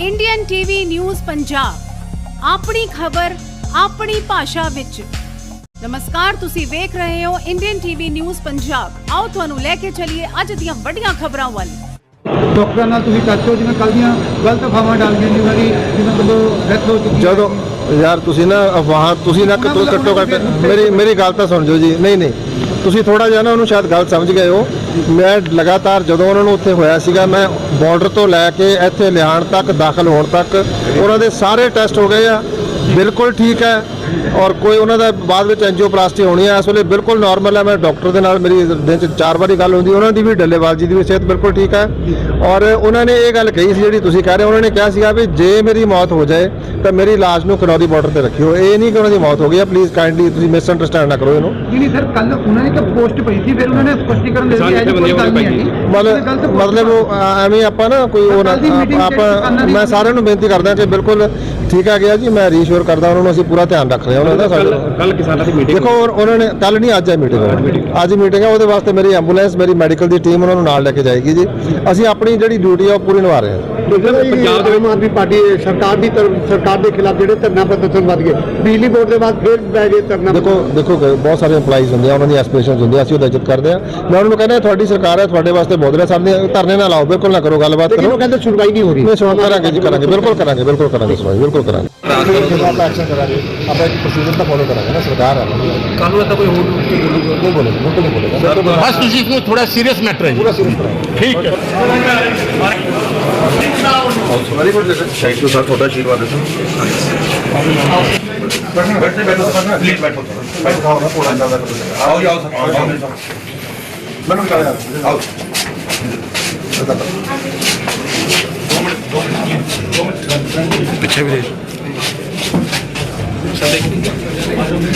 Indian TV news Punjab ਆਪਣੀ ਖਬਰ ਆਪਣੀ ਭਾਸ਼ਾ ਵਿੱਚ। ਨਮਸਕਾਰ ਤੁਸੀਂ ਵੇਖ ਰਹੇ ਹੋ ਇੰਡੀਅਨ ਟੀਵੀ ਨਿਊਜ਼ ਪੰਜਾਬ ਆਓ ਤੁਹਾਨੂੰ ਲੈ ਕੇ ਚੱਲੀਏ ਅੱਜ ਦੀਆਂ ਵੱਡੀਆਂ ਖਬਰਾਂ ਵੱਲ। ਡਾਕਟਰਾਂ ਨਾਲ ਤੁਸੀਂ ਟੱਚ ਹੋ ਜਿਵੇਂ ਕੱਲ੍ਹ ਦੀਆਂ ਗਲਤ ਅਫਵਾਹਾਂ ਜਿਨ੍ਹਾਂ ਦੀ ਜਿਨ੍ਹਾਂ ਵੱਲੋਂ ਡੈਥ ਹੋ ਚੁੱਕੀ ਹੈ। ਜਦੋਂ ਯਾਰ ਤੁਸੀਂ ਨਾ ਅਫਵਾਹ ਤੁਸੀਂ ਨਾ ਕੱਟੋ ਕੱਟੋ ਕੱਟ ਮੇਰੀ ਮੇਰੀ ਗੱਲ ਤਾਂ ਸੁਣ ਜਾਓ ਜੀ। ਨਹੀਂ ਨਹੀਂ। ਤੁਸੀਂ ਥੋੜਾ ਜਿਹਾ ਨਾ ਉਹਨੂੰ ਸ਼ਾਇਦ ਗਲਤ ਸਮਝ ਗਏ ਹੋ। ਮੈਂ ਲਗਾਤਾਰ ਜਦੋਂ ਉਹਨਾਂ ਨੂੰ ਉੱਥੇ ਹੋਇਆ ਸੀਗਾ ਮੈਂ ਬਾਰਡਰ ਤੋਂ ਲੈ ਕੇ ਇੱਥੇ ਲਿਆਉਣ ਤੱਕ ਦਾਖਲ ਹੋਣ ਤੱਕ ਉਹਨਾਂ ਦੇ ਸਾਰੇ ਟੈਸਟ ਹੋ ਗਏ ਆ। ਬਿਲਕੁਲ ਠੀਕ ਹੈ ਔਰ ਕੋਈ ਉਹਨਾਂ ਦਾ ਬਾਅਦ ਵਿੱਚ ਐਂਜੀਓਪਲਾਸਟੀ ਹੋਣੀ ਹੈ ਇਸ ਵੇਲੇ ਬਿਲਕੁਲ ਨਾਰਮਲ ਹੈ ਮੈਂ ਡਾਕਟਰ ਦੇ ਨਾਲ ਮੇਰੀ ਦਿਨ ਚ ਚਾਰ ਵਾਰੀ ਗੱਲ ਹੁੰਦੀ ਉਹਨਾਂ ਦੀ ਵੀ ਡੱਲੇਵਾਲ ਜੀ ਦੀ ਵੀ ਸਿਹਤ ਬਿਲਕੁਲ ਠੀਕ ਹੈ ਔਰ ਉਹਨਾਂ ਨੇ ਇਹ ਗੱਲ ਕਹੀ ਸੀ ਜਿਹੜੀ ਤੁਸੀਂ ਕਹਿ ਰਹੇ ਹੋ ਉਹਨਾਂ ਨੇ ਕਿਹਾ ਸੀਗਾ ਵੀ ਜੇ ਮੇਰੀ ਮੌਤ ਹੋ ਜਾਏ ਤਾਂ ਮੇਰੀ ਲਾਸ਼ ਨੂੰ ਖਨੌਰੀ ਬਾਰਡਰ ਤੇ ਰੱਖਿਓ ਇਹ ਨਹੀਂ ਕਿ ਉਹਨਾਂ ਦੀ ਮੌਤ ਹੋ ਗਈ ਹੈ ਪਲੀਜ਼ ਕਾਈਂਡਲੀ ਤੁਸੀਂ ਮਿਸ ਅੰਡਰਸਟੈਂਡ ਨਾ ਕਰੋ ਇਹਨੂੰ। ਨਹੀਂ ਸਰ ਕੱਲ ਉਹਨਾਂ ਨੇ ਤਾਂ ਪੋਸਟ ਪਈ ਸੀ ਫਿਰ ਉਹਨਾਂ ਨੇ ਸਪਸ਼ਟੀਕਰਨ ਦੇ ਦਿੱਤਾ ਹੈ ਕੋਈ ਗੱਲ ਨਹੀਂ ਮਤਲਬ ਮਤਲਬ ਐਵੇਂ ਆਪਾਂ ਨਾ ਕੋਈ ਉਹ ਆਪਾਂ ਮੈਂ ਸਾਰਿਆਂ ਨੂੰ ਬੇਨਤੀ ਕਰਦਾ ਕਿ ਬਿਲਕੁਲ ਠੀਕ ਆ ਗਿਆ ਜੀ ਮੈਂ ਰੀਸ਼ੋਰ ਕਰਦਾ ਉਹਨਾਂ ਨੂੰ ਅਸੀਂ ਪੂਰਾ ਧਿਆਨ ਰੱਖ ਰਹੇ ਹਾਂ ਉਹਨਾਂ ਦਾ ਸਾਡੇ ਕੱਲ ਕਿਸਾਨਾਂ ਦੀ ਮੀਟਿੰਗ ਦੇਖੋ ਉਹ- ਉਹਨਾਂ ਨੇ ਕੱਲ ਨਹੀਂ ਅੱਜ ਹੈ ਮੀਟਿੰਗ ਅੱਜ ਮੀਟਿੰਗ ਹੈ ਉਹਦੇ ਵਾਸਤੇ ਮੇਰੀ ਐਂਬੂਲੈਂਸ ਮੇਰੀ ਮੈਡੀਕਲ ਦੀ ਟੀਮ ਉਹਨਾਂ ਨੂੰ ਨਾਲ ਲੈ ਕੇ ਜਾਏਗੀ ਜੀ। ਅਸੀਂ ਆਪਣੀ ਜਿਹੜੀ ਡਿਊਟੀ ਆ ਉਹ ਪੂਰੀ ਨਿਭਾ ਰਹੇ ਹਾਂ। ਪੰਜਾਬ ਦੇ ਆਮ ਆਦਮੀ ਪਾਰਟੀ ਸਰਕਾਰ ਦੀ ਤਰਫ ਸਰਕਾਰ ਦੇ ਖਿਲਾਫ ਜਿਹੜੇ ਧਰਨਾ ਪ੍ਰਦਰਸ਼ਨ ਵੱਧ ਗਏ ਬਿਜਲੀ ਬੋਰਡ ਦੇ ਬਾਅਦ ਫਿਰ ਬੈ ਗਏ ਧਰਨਾ ਦੇਖੋ ਦੇਖੋ ਬਹੁਤ ਸਾਰੇ EMPLOYEES ਹੁੰਦੇ ਆ ਉਹਨਾਂ ਦੀ ਐਸਪੀਰੇਸ਼ਨਸ ਹੁੰਦੀਆਂ ਅਸੀਂ ਉਹਦਾ ਇੱਜ਼ਤ ਕਰਦੇ ਆ। ਮੈਂ ਉਹਨਾਂ ਨੂੰ ਕਹਿੰਦਾ ਤੁਹਾਡੀ ਸਰਕਾਰ ਹੈ ਤੁਹਾਡੇ ਵਾਸਤੇ ਬਹੁਤ ਰਿਹਾ ਸਾਡੇ ਧਰਨੇ ਨਾ ਲਾਓ ਬਿਲਕੁਲ ਨਾ ਕਰੋ ਗੱਲਬਾਤ ਲੇਕਿਨ ਕਰੋ। ਉਹ ਕਹਿੰਦੇ ਸੁਣਵਾਈ ਨਹੀਂ ਹੋ ਰਹੀ। ਨਹੀਂ ਸੁਣ ਕਰਾਂਗੇ ਜੀ ਕਰਾਂਗੇ ਬਿਲਕੁਲ ਕਰਾਂਗੇ ਬਿਲਕੁਲ ਕਰਾਂਗੇ ਸੁਣਵਾਈ ਬਿਲਕੁਲ ਕਰਾਂਗੇ। ਆਪਾਂ ਐਕਸ਼ਨ ਕਰਾਂਗੇ ਆਪਾਂ ਇੱਕ ਪ੍ਰੋਸੀਜਰ ਤਾਂ ਫੋਲੋ ਕਰਾਂਗੇ ਨਾ ਸਰਕਾਰ ਹੈ ਕੱਲ ਨੂੰ ਤਾਂ ਕੋਈ ਹੋਰ ਨਹੀਂ ਬੋਲੇ ਬਿਲਕੁਲ ਨਹੀਂ ਬੋਲੇਗਾ ਬਸ ਤੁਸੀਂ ਇਸਨੂੰ ਥੋੜਾ ਸੀਰੀਅਸ ਮੈਟਰ ਹੈ ਪੂਰਾ ਸੀਰੀਅਸ ਕਰਾਂਗੇ ਠੀਕ ਹੈ very good thank you sir ਤੁਹਾਡਾ ਆਸ਼ੀਰਵਾਦ ਹੈ ਬੈਠੋ ਬੈਠੋ ਸਰ ਪਲੀਜ਼ ਬੈਠੋ ਬੈਠੋ ਖਾਓ ਨਾ ਥੋੜਾ ਜ਼ਿਆਦਾ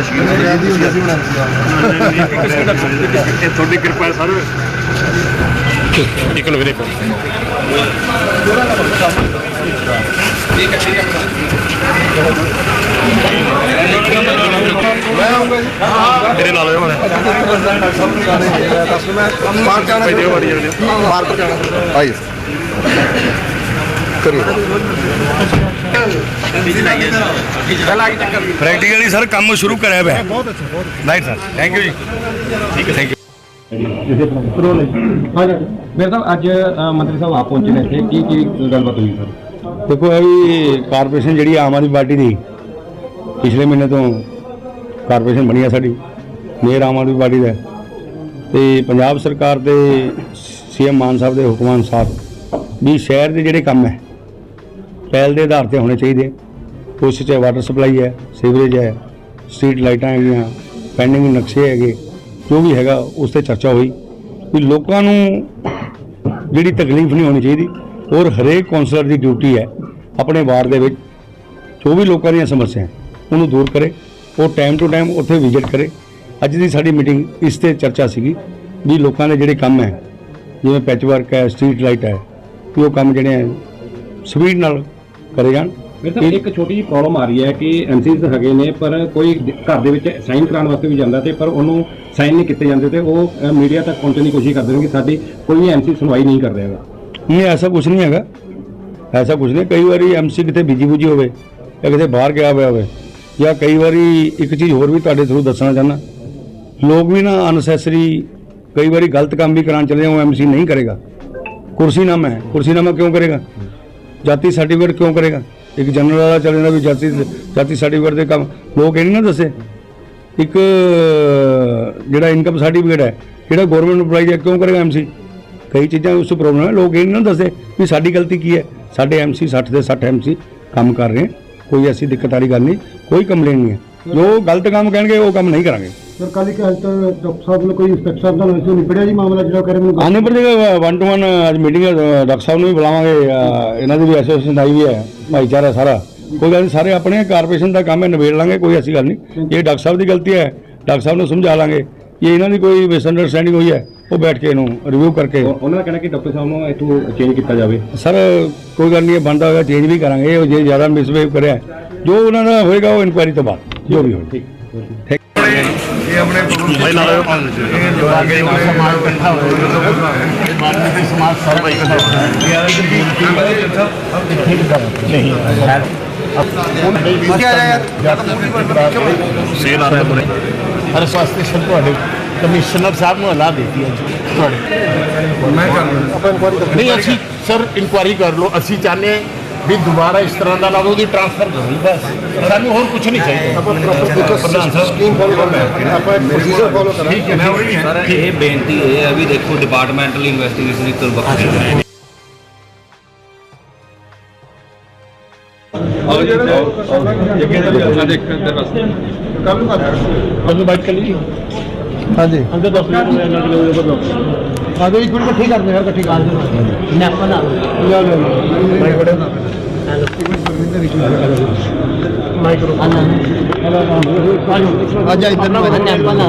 ਸਰ ਮੈਨੂੰ ਕਹਾਂ ਯਾਰ ਆਓ ਪਿੱਛੇ ਵੀ ਦੇ ਕਦੀ ਕਿਨੇ ਆਏ ਥੈਂਕ ਯੂ ਸਰ ਸਾਈਡ ਤੇ ਹੋਇਓ ਸਾਈਡ ਤੁਹਾਡਾ ਕਿਰਪਾ ਹੈ ਸਰ। ਮੈਂ ਆਉਂਗਾ ਜੀ ਮੇਰੇ ਨਾਲ ਹੋਇਆ ਜਾਣਾ ਭਾਈ ਦਿਓ ਵਾਰੀ ਜਾਂਦੇ ਪਾਰਕ ਜਾਣਾ ਆਈਏ। ਪ੍ਰੈਕਟੀਕਲੀ ਸਰ ਕੰਮ ਸ਼ੁਰੂ ਕਰਿਆ ਹੋਇਆ ਬਹੁਤ ਅੱਛਾ ਬਹੁਤ ਰਾਈਟ ਸਰ ਥੈਂਕ ਯੂ ਜੀ। ਠੀਕ ਹੈ ਥੈਂਕ ਯੂ ਮੇਰੇ ਸਾਹਿਬ ਅੱਜ ਮੰਤਰੀ ਸਾਹਿਬ ਆਪ ਪਹੁੰਚੇ ਨੇ ਇੱਥੇ। ਕੀ ਕੀ ਗੱਲਬਾਤ ਹੋਈ ਸਰ? ਦੇਖੋ ਇਹ ਵੀ ਕਾਰਪੋਰੇਸ਼ਨ ਜਿਹੜੀ ਆਮ ਆਦਮੀ ਪਾਰਟੀ ਦੀ ਪਿਛਲੇ ਮਹੀਨੇ ਤੋਂ ਕਾਰਪੋਰੇਸ਼ਨ ਬਣੀ ਆ ਸਾਡੀ। ਮੇਅਰ ਆਮ ਆਦਮੀ ਪਾਰਟੀ ਦਾ। ਤੇ ਪੰਜਾਬ ਸਰਕਾਰ ਦੇ ਸੀਐਮ ਮਾਨ ਸਾਹਿਬ ਦੇ ਹੁਕਮਾਂ ਅਨੁਸਾਰ ਵੀ ਸ਼ਹਿਰ ਦੇ ਜਿਹੜੇ ਕੰਮ ਹੈ ਪਹਿਲ ਦੇ ਆਧਾਰ ਤੇ ਹੋਣੇ ਚਾਹੀਦੇ ਉਸ 'ਚ ਵਾਟਰ ਸਪਲਾਈ ਹੈ ਸੀਵਰੇਜ ਹੈ ਸਟਰੀਟ ਲਾਈਟਾਂ ਹੈਗੀਆਂ ਪੈਂਡਿੰਗ ਨਕਸ਼ੇ ਹੈਗੇ, ਜੋ ਵੀ ਹੈਗਾ ਉਸ ਤੇ ਚਰਚਾ ਹੋਈ। ਵੀ ਲੋਕਾਂ ਨੂੰ ਜਿਹੜੀ ਤਕਲੀਫ ਨਹੀਂ ਹੋਣੀ ਚਾਹੀਦੀ, ਔਰ ਹਰੇਕ ਕਾਉਂਸਲਰ ਦੀ ਡਿਊਟੀ ਹੈ ਆਪਣੇ ਵਾਰਡ ਦੇ ਵਿੱਚ, ਜੋ ਵੀ ਲੋਕਾਂ ਦੀਆਂ ਸਮੱਸਿਆ ਉਹਨੂੰ ਦੂਰ ਕਰੇ, ਉਹ ਟਾਈਮ ਟੂ ਟਾਈਮ ਉੱਥੇ ਵਿਜ਼ਿਟ ਕਰੇ। ਅੱਜ ਦੀ ਸਾਡੀ ਮੀਟਿੰਗ ਇਸ ਤੇ ਚਰਚਾ ਸੀਗੀ, ਵੀ ਲੋਕਾਂ ਦੇ ਜਿਹੜੇ ਕੰਮ ਹੈ, ਜਿਵੇਂ ਪੈਚ ਵਰਕ ਹੈ ਸਟਰੀਟ ਲਾਈਟ ਹੈ, ਵੀ ਉਹ ਕੰਮ ਜਿਹੜੇ ਹੈ ਸਪੀਡ ਨਾਲ ਕਰੇ ਜਾਣ ਮੇਰੇ ਸਾਹਿਬ ਇੱਕ ਛੋਟੀ ਜਿਹੀ ਪ੍ਰੋਬਲਮ ਆ ਰਹੀ ਹੈ ਕਿ ਐਮਸੀਜ਼ ਹੈਗੇ ਨੇ ਪਰ ਕੋਈ ਘਰ ਦੇ ਵਿੱਚ ਸਾਈਨ ਕਰਾਉਣ ਵਾਸਤੇ ਵੀ ਜਾਂਦਾ ਤੇ ਪਰ ਉਹਨੂੰ ਸਾਈਨ ਨਹੀਂ ਕੀਤੇ ਜਾਂਦੇ ਤੇ ਉਹ ਮੀਡੀਆ ਤੱਕ ਪਹੁੰਚਣ ਦੀ ਕੋਸ਼ਿਸ਼ ਕਰਦੇ ਨੇ ਕਿ ਸਾਡੀ ਕੋਈ ਵੀ ਐਮਸੀ ਸੁਣਵਾਈ ਨਹੀਂ ਕਰ ਰਿਹਾ ਨਹੀਂ ਐਸਾ ਕੁਝ ਨਹੀਂ ਹੈਗਾ। ਐਸਾ ਕੁਝ ਨਹੀਂ ਕਈ ਵਾਰੀ ਐਮਸੀ ਕਿਤੇ ਬਿਜ਼ੀ ਬੁਜੀ ਹੋਵੇ ਜਾਂ ਕਿਤੇ ਬਾਹਰ ਗਿਆ ਹੋਇਆ ਹੋਵੇ ਜਾਂ ਕਈ ਵਾਰੀ ਇੱਕ ਚੀਜ਼ ਹੋਰ ਵੀ ਤੁਹਾਡੇ ਥਰੂ ਦੱਸਣਾ ਚਾਹੁੰਦਾ। ਲੋਕ ਵੀ ਨਾ ਅਨਸੈਸਰੀ ਕਈ ਵਾਰੀ ਗਲਤ ਕੰਮ ਵੀ ਕਰਾਉਣ ਚਲੇ ਜਾਓ ਐਮਸੀ ਨਹੀਂ ਕਰੇਗਾ। ਕੁਰਸੀਨਾਮਾ ਹੈ ਕੁਰਸੀਨਾਮਾ ਕਿਉਂ ਕਰੇਗਾ? ਜਾਤੀ ਸਰਟੀਫਿਕੇਟ ਕਿਉਂ ਕਰੇਗਾ? ਇੱਕ ਜਨਰਲ ਵਾਲਾ ਚੱਲ ਜਾਂਦਾ ਵੀ ਜਾਤੀ ਜਾਤੀ ਸਰਟੀਫਿਕੇਟ ਦੇ ਕੰਮ। ਲੋਕ ਇਹ ਨਹੀਂ ਨਾ ਦੱਸੇ। ਇੱਕ, ਜਿਹੜਾ ਇਨਕਮ ਸਰਟੀਫਿਕੇਟ ਹੈ, ਜਿਹੜਾ ਗਵਰਨਮੈਂਟ ਅਪਲਾਈ ਹੈ, ਕਿਉਂ ਕਰੇਗਾ ਐਮਸੀ ਕਈ ਚੀਜ਼ਾਂ ਉਸ 'ਚ ਪ੍ਰੋਬਲਮ ਹੈ। ਲੋਕ ਇਹ ਨਹੀਂ ਨਾ ਦੱਸੇ ਵੀ ਸਾਡੀ ਗਲਤੀ ਕੀ ਹੈ। ਸਾਡੇ ਐਮਸੀ 60 ਦੇ 60 ਐਮਸੀ ਕੰਮ ਕਰ ਰਹੇ ਕੋਈ ਐਸੀ ਦਿੱਕਤ ਵਾਲੀ ਗੱਲ ਨਹੀਂ। ਕੋਈ ਕੰਪਲੇਨ ਨਹੀਂ ਹੈ। ਜੋ ਗਲਤ ਕੰਮ ਕਹਿਣਗੇ, ਉਹ ਕੰਮ ਨਹੀਂ ਕਰਾਂਗੇ। ਸਰ ਕੱਲ ਇੱਕ ਹਲਤ ਡਾਕਟਰ ਸਾਹਿਬ ਨੇ ਕੋਈ ਇੰਸਪੈਕਟਰ ਸਾਹਿਬ ਨਾਲ ਇਸ਼ੂ ਨਿਬੜਿਆ ਜੀ? ਮਾਮਲਾ ਜਿਹੜਾ ਕਰੇ ਮੈਨੂੰ ਆਨੇ ਪਰ ਜਿਹੜਾ 1 ਟੂ 1 ਅੱਜ ਮੀਟਿੰਗ ਡਾਕਟਰ ਸਾਹਿਬ ਨੂੰ ਵੀ ਬੁਲਾਵਾਂਗੇ ਅਹ ਇਹਨਾਂ ਦੀ ਵੀ ਐਸੋਸੀਏਸ਼ਨ ਆਈ ਵੀ ਹੈ ਭਾਈਚਾਰਾ ਸਾਰਾ। ਕੋਈ ਗੱਲ ਨਹੀਂ ਸਾਰੇ ਆਪਣੇ ਕਾਰਪੋਰੇਸ਼ਨ ਦਾ ਕੰਮ ਹੈ ਨਿਬੇੜ ਲਾਂਗੇ ਕੋਈ ਐਸੀ ਗੱਲ ਨਹੀਂ ਇਹ ਡਾਕਟਰ ਸਾਹਿਬ ਦੀ ਗਲਤੀ ਹੈ ਡਾਕਟਰ ਸਾਹਿਬ ਨੂੰ ਸਮਝਾ ਲਾਂਗੇ ਇਹ ਇਹਨਾਂ ਦੀ ਕੋਈ ਮਿਸਅੰਡਰਸਟੈਂਡਿੰਗ ਹੋਈ ਹੈ ਉਹ ਬੈਠ ਕੇ ਇਹਨੂੰ ਰਿਵਿਊ ਕਰਕੇ ਉਹ- ਉਹਨਾਂ ਦਾ ਕਹਿਣਾ ਕਿ ਡਾਕਟਰ ਸਾਹਿਬ ਨੂੰ ਇੱਥੋਂ ਚੇਂਜ ਕੀਤਾ ਜਾਵੇ। ਸਰ ਕੋਈ ਗੱਲ ਨਹੀਂ ਇਹ ਬਣਦਾ ਹੋਇਆ ਚੇਂਜ ਵੀ ਕਰਾਂਗੇ ਇਹ ਜੇ ਜ਼ਿਆਦਾ ਮਿਸਬਿਹੇਵ ਕਰਿਆ ਜੋ ਉਹਨਾਂ ਦਾ ਹੋਏਗਾ ਉਹ ਇਨਕੁਆਇਰੀ ਤੋਂ ਬਾਅਦ ਜੋ ਵੀ ਹੋਏ। ਠੀਕ। ਹਰ ਵਾਸਤੇ ਸਭ ਤੁਹਾਡੇ ਕਮਿਸ਼ਨਰ ਸਾਹਿਬ ਨੂੰ ਹਲਾ ਦਿੱਤੀ ਹੈ ਜੀ ਤੁਹਾਡੇ ਮੈਂ ਕਰ ਨਹੀਂ ਅਸੀਂ ਸਰ ਇਨਕੁਆਰੀ ਕਰ ਲਓ ਅਸੀਂ ਚਾਹੁੰਦੇ ਹਾਂ ਵੀ ਦੁਬਾਰਾ ਇਸ ਤਰ੍ਹਾਂ ਦਾ ਨਾ ਉਹਦੀ ਟ੍ਰਾਂਸਫਰ ਕਰੋ ਬਸ ਸਾਨੂੰ ਹੋਰ ਕੁਝ ਨਹੀਂ ਚਾਹੀਦਾ। ਸਕੀਮ ਫੋਲੋ ਕਰਨਾ ਆਪਾਂ ਪ੍ਰੋਸੀਜਰ ਫੋਲੋ ਕਰਾਂਗੇ। ਠੀਕ ਹੈ ਮੈਂ ਉਹੀ ਹੈ ਸਰ ਇਹ ਬੇਨਤੀ ਇਹ ਹੈ ਵੀ ਦੇਖੋ ਡਿਪਾਰਟਮੈਂਟਲ ਇਨਵੈਸਟੀਗੇਸ਼ਨ ਇੱਕ ਵੱਖਰੀ ਹੈ। ਤੁਹਾਨੂੰ ਬਾਤ ਕਰ ਲਈ ਹਾਂਜੀ। ਅੰਦਰ 10 ਮਿੰਟ ਮੈਂ ਇਹਨਾਂ ਦੇ ਉੱਪਰ ਲਓ ਆ ਜਾਓ ਇੱਕ ਮਿੰਟ ਇਕੱਠੀ ਕਰਦੇ ਯਾਰ ਇਕੱਠੀ ਕਰ ਦਿਓ ਨੈਪਾ ਨਾ ਲਿਆ ਲਿਆ ਮੈਂ ਬੜੇ ਅੱਜ ਇੱਧਰ ਨਾ ਨੈਪਾ ਨਾ।